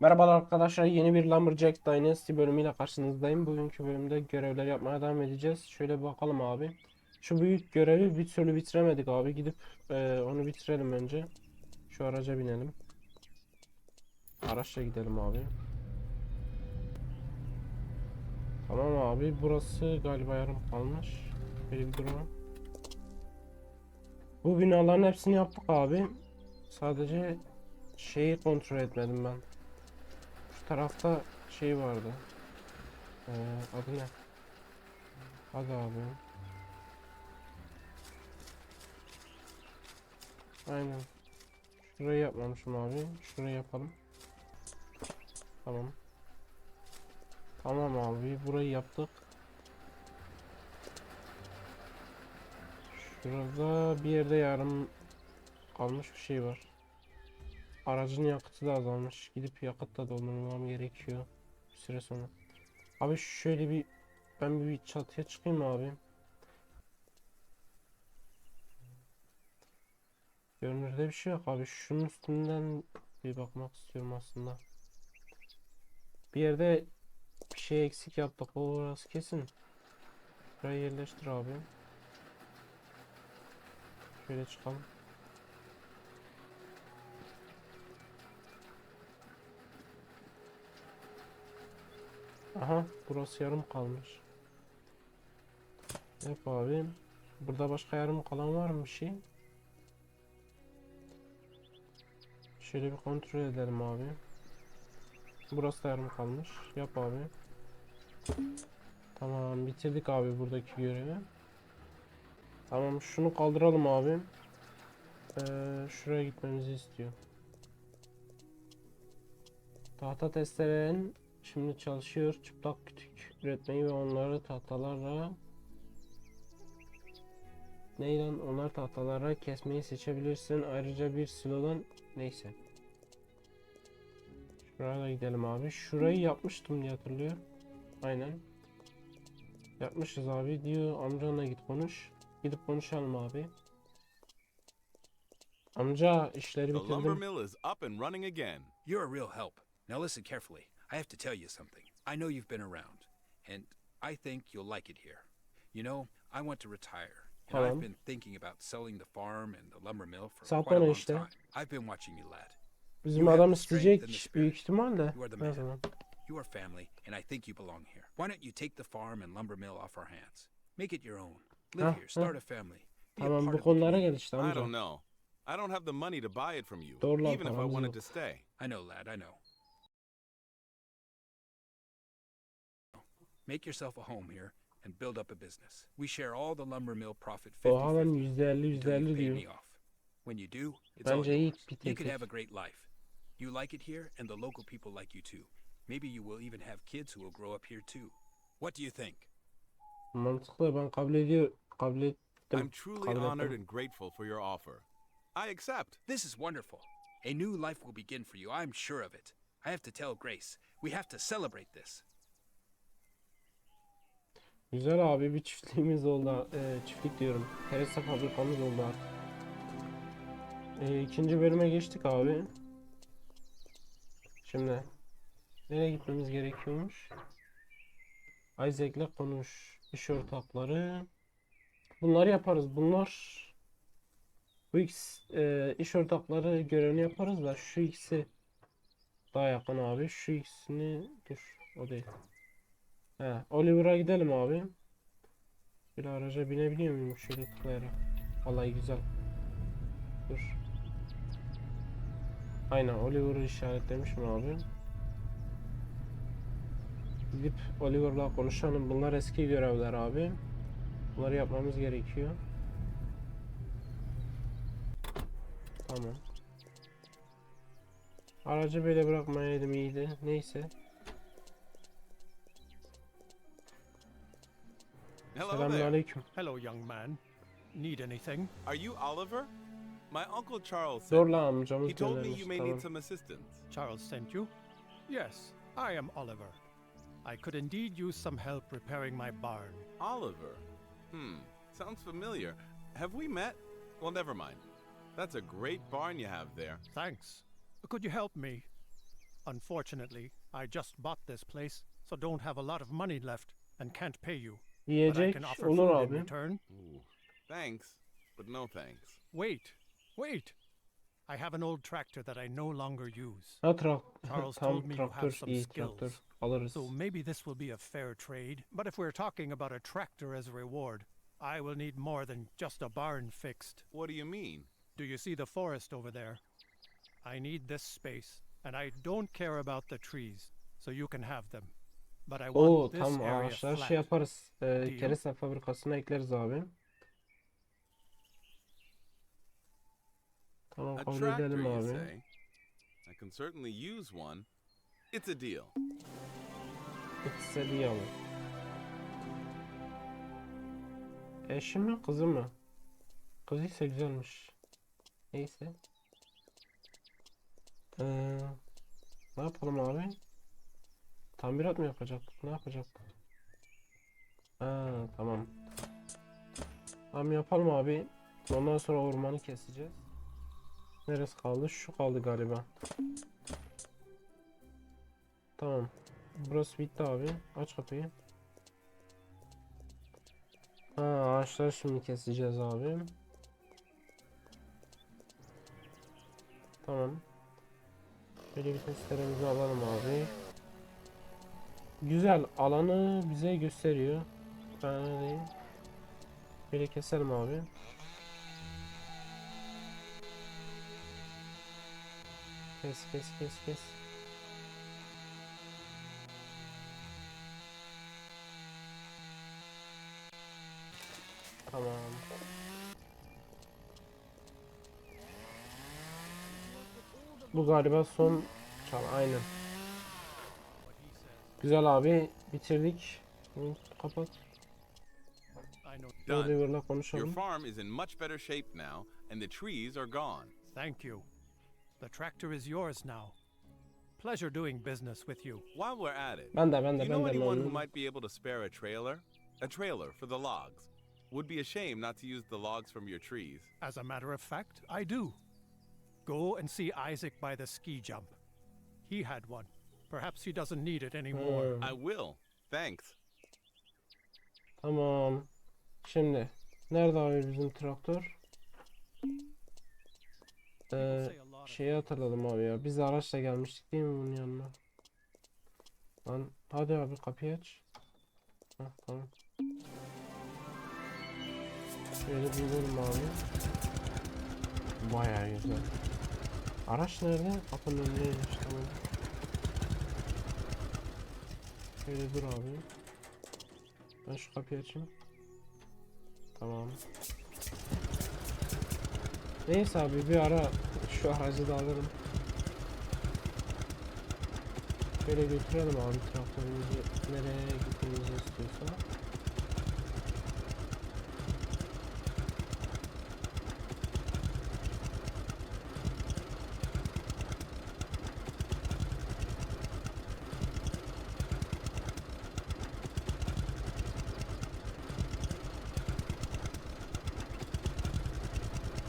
Merhabalar arkadaşlar yeni bir Lumberjack Dynasty bölümüyle karşınızdayım. Bugünkü bölümde görevler yapmaya devam edeceğiz. Şöyle bakalım abi. Şu büyük görevi bir türlü bitiremedik abi. Gidip e, onu bitirelim önce. Şu araca binelim. Araçla gidelim abi. Tamam abi burası galiba yarım kalmış. Bir duralım. Bu binaların hepsini yaptık abi. Sadece şeyi kontrol etmedim ben. Tarafta şey vardı. Ee, adı ne? Hadi abi. Aynen. Şurayı yapmamışım abi. Şurayı yapalım. Tamam. Tamam abi. Burayı yaptık. Şurada bir yerde yarım kalmış bir şey var. Aracın yakıtı da azalmış. Gidip yakıt da doldurmam gerekiyor. Bir süre sonra. Abi şöyle bir ben bir çatıya çıkayım abi? Görünürde bir şey yok abi. Şunun üstünden bir bakmak istiyorum aslında. Bir yerde bir şey eksik yaptık. O orası kesin. Burayı yerleştir abi. Şöyle çıkalım. Aha burası yarım kalmış. Yap abi. Burada başka yarım kalan var mı şey? Şöyle bir kontrol edelim abi. Burası da yarım kalmış. Yap abi. Tamam bitirdik abi buradaki görevi. Tamam şunu kaldıralım abi. Ee, şuraya gitmemizi istiyor. Tahta testerelerin şimdi çalışıyor. Çıplak kütük üretmeyi ve onları tahtalarla Neyden onlar tahtalara kesmeyi seçebilirsin. Ayrıca bir silodan neyse. Şuraya da gidelim abi. Şurayı yapmıştım diye hatırlıyorum. Aynen. Yapmışız abi diyor. Amcanla git konuş. Gidip konuşalım abi. Amca işleri The lumber bitirdim. mill is up and running again. You're a real help. Now listen carefully. I have to tell you something. I know you've been around, and I think you'll like it here. You know, I want to retire, and Tamam. I've been thinking about selling the farm and the lumber mill for Sat quite a bana long işte. time. I've been watching you, lad. Bizim You have adam the strength and the isteyecek büyük ihtimalle. You are the man. zaman. You are family, and I think you belong here. Why don't you take the farm and lumber mill off our hands? Make it your own. Live Huh, here, start a family. Be a Tamam part bu of konulara gel işte I don't know. I don't have the money to buy it from you, Doğru lan, even if I wanted to stay. I know, lad, I know. Make yourself a home here and build up a business. We share all the lumber mill profit 50 Oha %50 until you pay diyor. me off. When you do, it's all Bence iyi yours. bir You can teklif. have a great life. You like it here, and the local people like you too. Maybe you will even have kids who will grow up here too. What do you think? Mantıklı ben kabul ediyor kabul. I'm truly kabul honored ettim. and grateful for your offer. I accept. This is wonderful. A new life will begin for you. I'm sure of it. I have to tell Grace. We have to celebrate this. Güzel abi bir çiftliğimiz oldu. Ee, çiftlik diyorum. Teresa fabrikamız oldu artık. Ee, ikinci bölüme geçtik abi. Şimdi nereye gitmemiz gerekiyormuş? Isaac'le konuş. İş ortakları. Bunları yaparız. Bunlar bu ikisi e, iş ortakları görevini yaparız da şu ikisi daha yakın abi. Şu ikisini dur o değil. He, Oliver'a gidelim abi. Bir araca binebiliyor muyum şöyle tıklayarak? Vallahi güzel. Dur. Aynen Oliver'ı işaretlemişim abi. Gidip Oliver'la konuşalım. Bunlar eski görevler abi. Bunları yapmamız gerekiyor. Tamam. Aracı böyle bırakmayaydım iyiydi. Neyse. Hello there. Selamünaleyküm. Hello, young man. Need anything? Are you Oliver? My uncle Charles Dur sent lan me. amcamız He told me göndermiş, you may tamam. need some assistance. Charles sent you? Yes, I am Oliver. I could indeed use some help repairing my barn. Oliver? Hmm, sounds familiar. Have we met? Well, never mind. That's a great barn you have there. Thanks. Could you help me? Unfortunately, I just bought this place, so don't have a lot of money left and can't pay you. But I Yiyecek can offer olur food in abi. return. Ooh, thanks, but no thanks. Wait, wait. I have an old tractor that I no longer use. Ha trak Charles tam told me you have some skills. alırız. So maybe this will be a fair trade. But if we're talking about a tractor as a reward, I will need more than just a barn fixed. What do you mean? Do you see the forest over there? I need this space, and I don't care about the trees, so you can have them. But I want Oo this tam area ağaçlar şey yaparız. Değil. kereste fabrikasına ekleriz abi. Tamam A kabul tractor, edelim you abi. say? I can certainly use one. It's a deal. İkisi diye alır. Eşi mi kızı mı? Kızıysa güzelmiş. Neyse. Ee, ne yapalım abi? Tamirat mı yapacak? Ne yapacak? Ha, tamam. Tamam yapalım abi. Ondan sonra ormanı keseceğiz. Neresi kaldı? Şu kaldı galiba. Tamam. Burası bitti abi. Aç kapıyı. Ha ağaçları şimdi keseceğiz abi. Tamam. Böyle bir testlerimizi alalım abi. Güzel alanı bize gösteriyor. Fena değil. Böyle keselim abi. Kes kes kes kes. Tamam. Bu galiba son çal aynen. Güzel abi bitirdik. Bunu kapat. I know. Done. Your farm is in much better shape now, and the trees are gone. Thank you. The tractor is yours now. Pleasure doing business with you. While we're at it, Ben de ben de you ben know de anyone who might be able to spare a trailer? A trailer for the logs. Would be a shame not to use the logs from your trees. As a matter of fact, I do. Go and see Isaac by the ski jump. He had one. Perhaps he doesn't need it anymore. Hmm, I will. Thanks. Tamam. Şimdi nerede abi bizim traktör? Ee, şeyi hatırladım abi ya. Biz araçla gelmiştik değil mi bunun yanına? Lan hadi abi kapıyı aç. Heh, tamam. Şöyle bir gidelim abi. Bayağı güzel. Araç nerede? Kapının önündeymiş tamam. Şöyle dur abi. Ben şu kapıyı açayım. Tamam. Neyse abi bir ara şu aracı da alırım. Şöyle götürelim abi traktörümüzü nereye gitmemizi istiyorsa.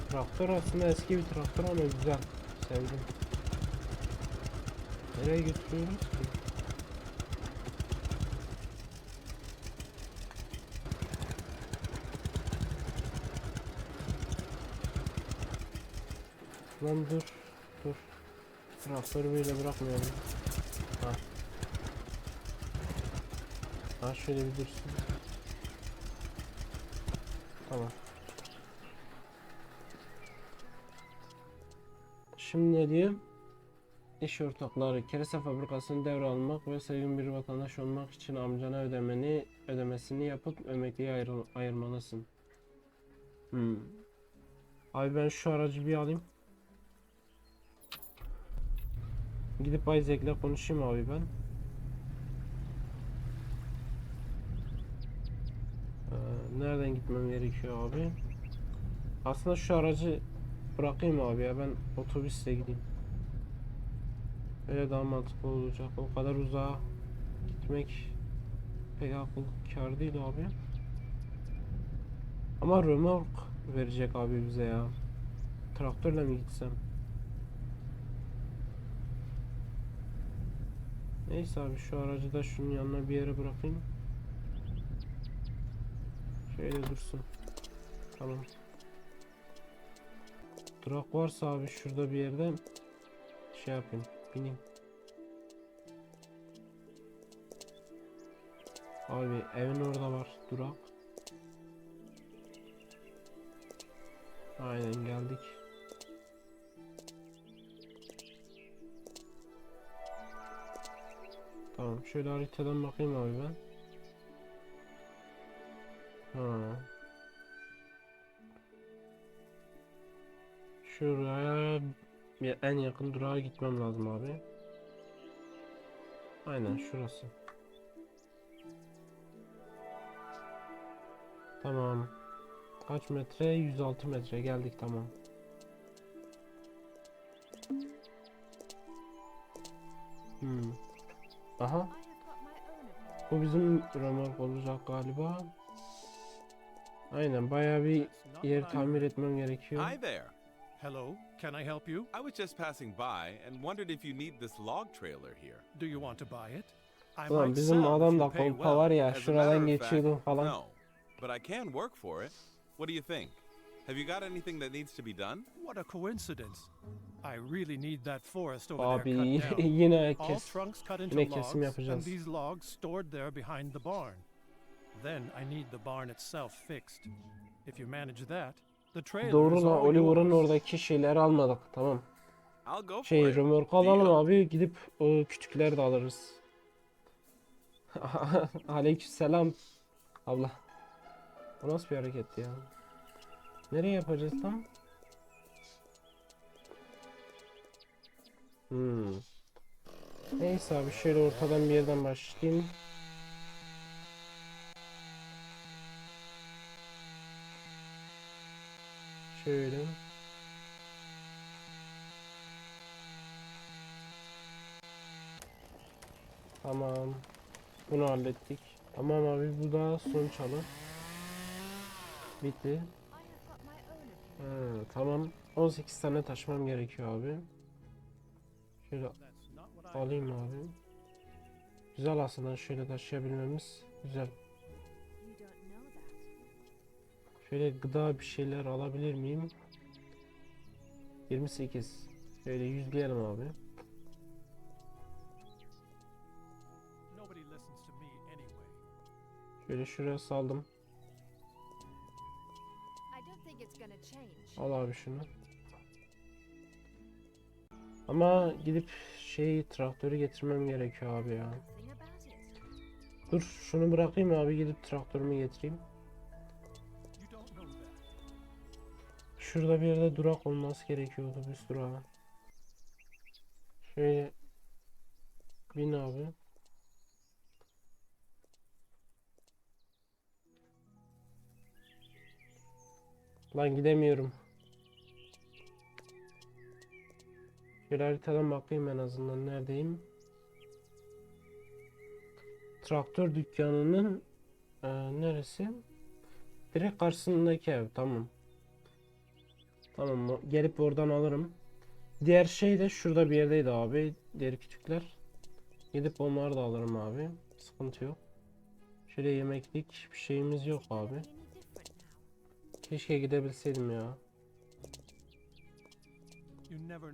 Traktör aslında eski bir traktör ama güzel. Sevdim. Nereye götürüyoruz ki? Lan dur. Dur. Traktörü böyle bırakmayalım. Ha. Ha şöyle bir dursun. Tamam. Şimdi ne diyor? İş ortakları kereste fabrikasını devralmak ve sevgin bir vatandaş olmak için amcana ödemeni ödemesini yapıp emekliye ayrı, ayırmalısın. Hmm. Abi ben şu aracı bir alayım. Gidip Isaac'le konuşayım abi ben. Ee, nereden gitmem gerekiyor abi? Aslında şu aracı bırakayım abi ya ben otobüsle gideyim. Öyle daha mantıklı olacak. O kadar uzağa gitmek pek akıl kâr değil abi. Ama römork verecek abi bize ya. Traktörle mi gitsem? Neyse abi şu aracı da şunun yanına bir yere bırakayım. Şöyle dursun. Tamam. Durak varsa abi şurada bir yerde şey yapayım. Bineyim. Abi evin orada var durak. Aynen geldik. Tamam şöyle haritadan bakayım abi ben. Şuraya bir en yakın durağa gitmem lazım abi. Aynen şurası. Tamam. Kaç metre? 106 metre geldik tamam. Hmm. Aha. Bu bizim römork olacak galiba. Aynen bayağı bir yer tamir etmem gerekiyor. Hi there. Hello, can I help you? I was just passing by and wondered if you need this log trailer here. Do you want to buy it? I Ulan might bizim sell if adam you da pay kolpa well. var ya As a şuradan matter of geçiyordum fact, falan. No, but I can work for it. What do you think? Have you got anything that needs to be done? What a coincidence. I really need that forest over Abi there cut down. yine All kes. trunks cut into yine kesim logs, yapacağız. and these logs stored there behind the barn. Then I need the barn itself fixed. If you manage that, the trailer Doğru all Oliver'ın oradaki şeyleri almadık tamam. Şey it. römork alalım abi gidip o küçükleri de alırız. Aleykümselam abla. Bu nasıl bir hareket ya? Nereye yapacağız tam? Hmm. Neyse abi şöyle ortadan bir yerden başlayayım. Şöyle. Tamam. Bunu hallettik. Tamam abi bu da son çalı. Bitti. Ha, tamam. 18 tane taşımam gerekiyor abi. Şöyle alayım abi. Güzel aslında şöyle taşıyabilmemiz güzel. Şöyle gıda bir şeyler alabilir miyim? 28. Şöyle yüzleyelim abi. Şöyle şuraya saldım. Al abi şunu. Ama gidip şey traktörü getirmem gerekiyor abi ya. Dur şunu bırakayım abi gidip traktörümü getireyim. Şurada bir yerde durak olması gerekiyor otobüs durağı. Şöyle bin abi. Lan gidemiyorum. Şöyle haritadan bakayım en azından neredeyim. Traktör dükkanının e, neresi? Direkt karşısındaki ev tamam. Tamam mı? Gelip oradan alırım. Diğer şey de şurada bir yerdeydi abi. Diğer küçükler. Gidip onları da alırım abi. Sıkıntı yok. Şöyle yemeklik bir şeyimiz yok abi. Keşke gidebilseydim ya.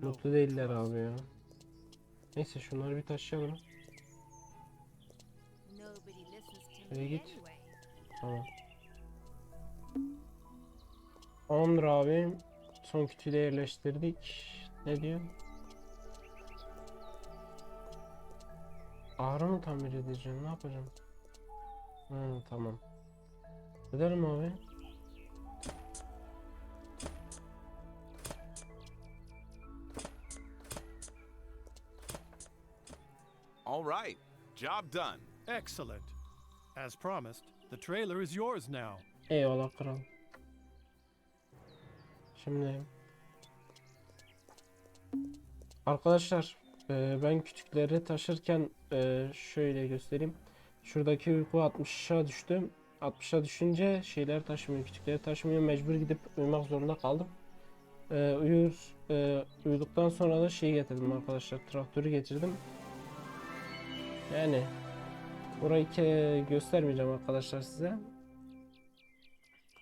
Mutlu değiller abi ya. Neyse şunları bir taşıyalım. Şöyle git. Tamam. Ondur abi. Son kütüğü de yerleştirdik. Ne diyor? Ağrı mı tamir edeceğim? Ne yapacağım? Hı, tamam. Ederim abi. All right. Job done. Excellent. As promised, the trailer is yours now. Eyvallah kral. Şimdi arkadaşlar e, ben küçükleri taşırken e, şöyle göstereyim. Şuradaki uyku 60'a düştü. 60'a düşünce şeyler taşımıyor, küçükleri taşımıyor. Mecbur gidip uyumak zorunda kaldım. E, uyur, e, uyuduktan sonra da şey getirdim arkadaşlar. Traktörü getirdim. Yani burayı ke- göstermeyeceğim arkadaşlar size.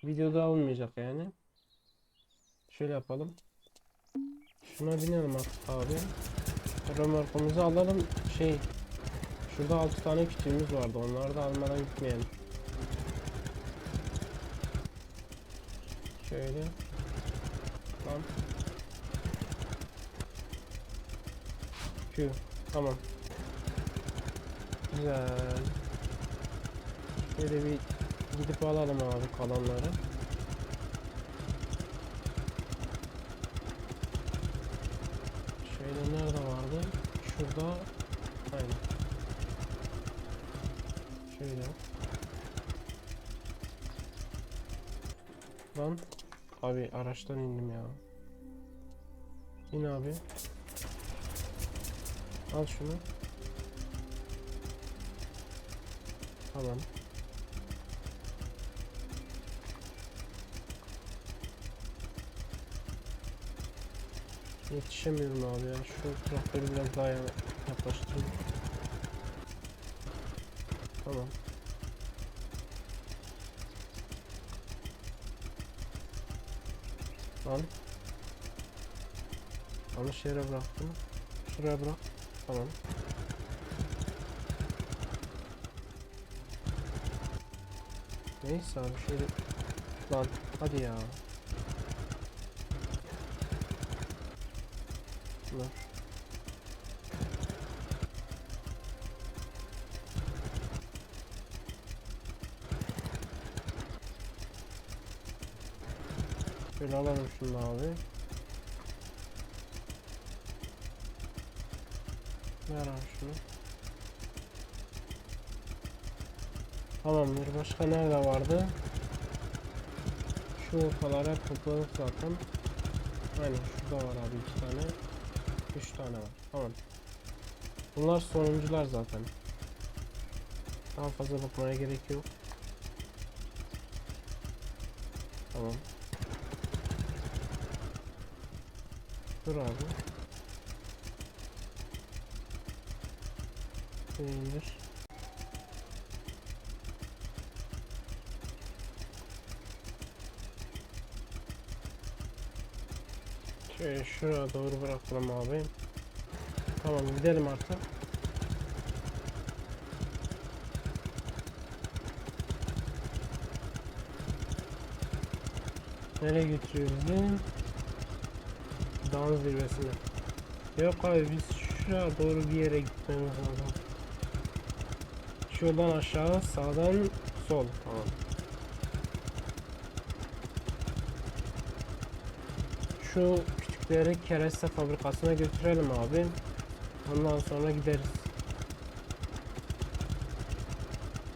Videoda olmayacak yani. Şöyle yapalım. Şuna binelim abi. Römorkumuzu alalım. Şey Şurada 6 tane kütüğümüz vardı. Onları da almadan gitmeyelim. Şöyle. Tamam. Q. Tamam. Güzel. Şöyle bir gidip alalım abi kalanları. Şöyle nerede vardı? Şurada. Aynen. Şöyle. Lan. Abi araçtan indim ya. İn abi. Al şunu. Tamam. Yetişemiyorum abi ya. Şu traktörü biraz daha yaklaştırayım. Tamam. Lan. Yanlış yere bıraktım. Şuraya bırak. Tamam. Neyse abi şöyle... Lan hadi ya. Lan. Şöyle alalım şunu abi. Ver abi şunu. Tamamdır. Başka nerede vardı? Şu ortalara topladık zaten. Aynen şurada var abi iki tane. Üç tane var. Tamam. Bunlar sonuncular zaten. Daha fazla bakmaya gerek yok. Tamam. Dur abi. İndir. Şöyle şuraya doğru bırakalım abi. Tamam gidelim artık. Nereye götürüyoruz bizi? Dağın zirvesine. Yok abi biz şuraya doğru bir yere gitmemiz lazım. Şuradan aşağı, sağdan sol. Tamam. Şu küçükleri kereste fabrikasına götürelim abi. Ondan sonra gideriz.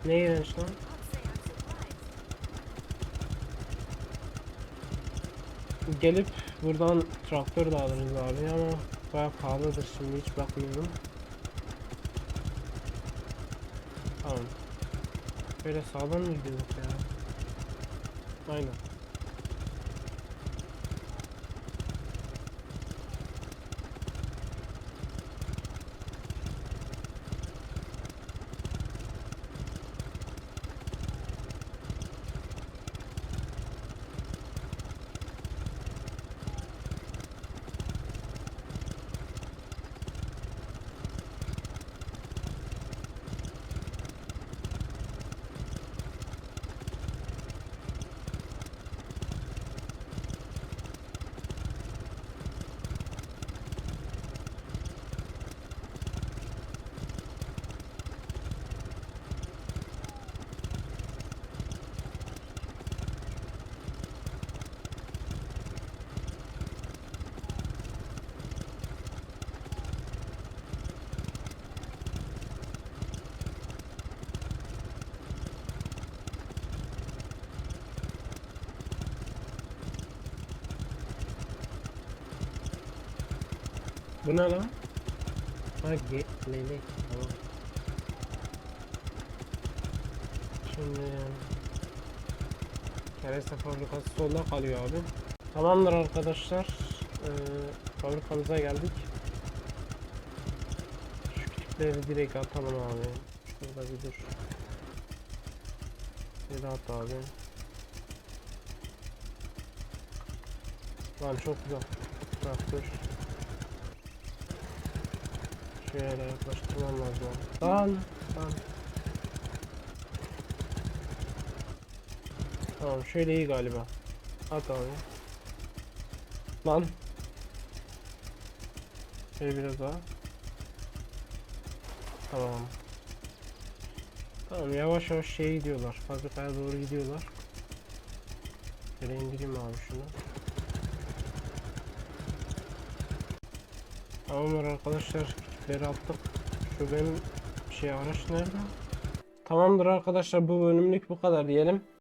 Ne iğrenç lan? Gelip buradan traktör de alırız abi ama bayağı pahalıdır şimdi hiç bakmıyorum. Tamam. Böyle sağdan mı gidiyorduk ya? Aynen. Bu ne lan? Ha ge leylek. Tamam. Şimdi kereste fabrikası solda kalıyor abi. Tamamdır arkadaşlar. Ee, fabrikamıza geldik. Şu küçük küçükleri direkt atalım abi. Şurada bir dur. Bir at abi. Lan çok güzel. Bak dur. Şöyle yaklaştırmam lazım. Lan lan. Tamam şöyle iyi galiba. At abi. Lan. Şöyle biraz daha. Tamam. Tamam yavaş yavaş şeye gidiyorlar. Fabrikaya doğru gidiyorlar. Şöyle indireyim abi şunu. Tamamdır arkadaşlar. Küçükleri attık. Şu benim şey araç nerede? Tamamdır arkadaşlar bu bölümlük bu kadar diyelim.